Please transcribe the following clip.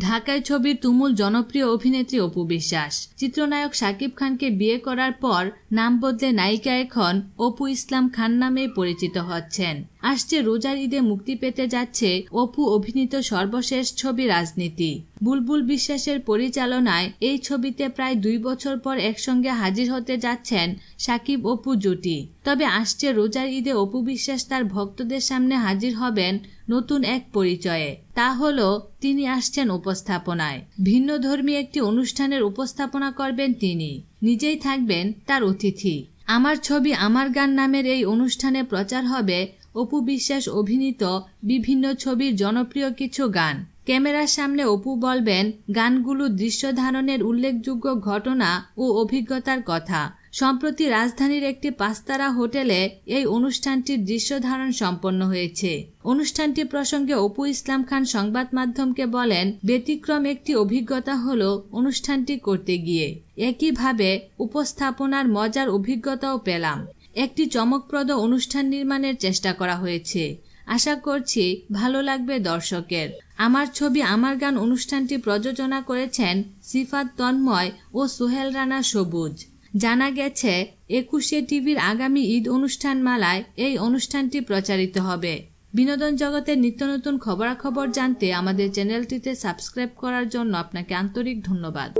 ঢাকায় ছবির তুমুল জনপ্রিয় অভিনেত্রী অপু বিশ্বাস। চিত্রনায়ক সাকিব খানকে বিয়ে করার পর নাম বদলে নায়িকা এখন অপু ইসলাম খান নামে পরিচিত হচ্ছেন। আসছে রোজার ঈদে মুক্তি পেতে যাচ্ছে অপু অভিনীত সর্বশেষ ছবি রাজনীতি। বুলবুল বিশ্বাসের পরিচালনায় এই ছবিতে প্রায় দুই বছর পর একসঙ্গে হাজির হতে যাচ্ছেন সাকিব অপু জুটি। তবে আসছে রোজার ঈদে অপু বিশ্বাস তার ভক্তদের সামনে হাজির হবেন নতুন এক পরিচয়ে। তা হল, তিনি আসছেন উপস্থাপনায়। ভিন্ন ধর্মী একটি অনুষ্ঠানের উপস্থাপনা করবেন তিনি। নিজেই থাকবেন তার অতিথি। আমার ছবি আমার গান নামের এই অনুষ্ঠানে প্রচার হবে অপু বিশ্বাস অভিনীত বিভিন্ন ছবির জনপ্রিয় কিছু গান। ক্যামেরার সামনে অপু বলবেন, গানগুলো দৃশ্য ধারণের উল্লেখযোগ্য ঘটনা ও অভিজ্ঞতার কথা। সম্প্রতি রাজধানীর একটি পাঁচতারা হোটেলে এই অনুষ্ঠানটির দৃশ্য ধারণ সম্পন্ন হয়েছে। অনুষ্ঠানটি প্রসঙ্গে অপু ইসলাম খান সংবাদ মাধ্যমকে বলেন, ব্যতিক্রম একটি অভিজ্ঞতা হল অনুষ্ঠানটি করতে গিয়ে। একইভাবে উপস্থাপনার মজার অভিজ্ঞতাও পেলাম। একটি চমকপ্রদ অনুষ্ঠান নির্মাণের চেষ্টা করা হয়েছে। আশা করছি ভালো লাগবে দর্শকের। আমার ছবি, আমার গান অনুষ্ঠানটি প্রযোজনা করেছেন সিফাত তন্ময় ও সোহেল রানা সবুজ। জানা গেছে, একুশে টিভির আগামী ঈদ অনুষ্ঠান মালায় এই অনুষ্ঠানটি প্রচারিত হবে। বিনোদন জগতের নিত্য নতুন খবরাখবর জানতে আমাদের চ্যানেলটিতে সাবস্ক্রাইব করার জন্য আপনাকে আন্তরিক ধন্যবাদ।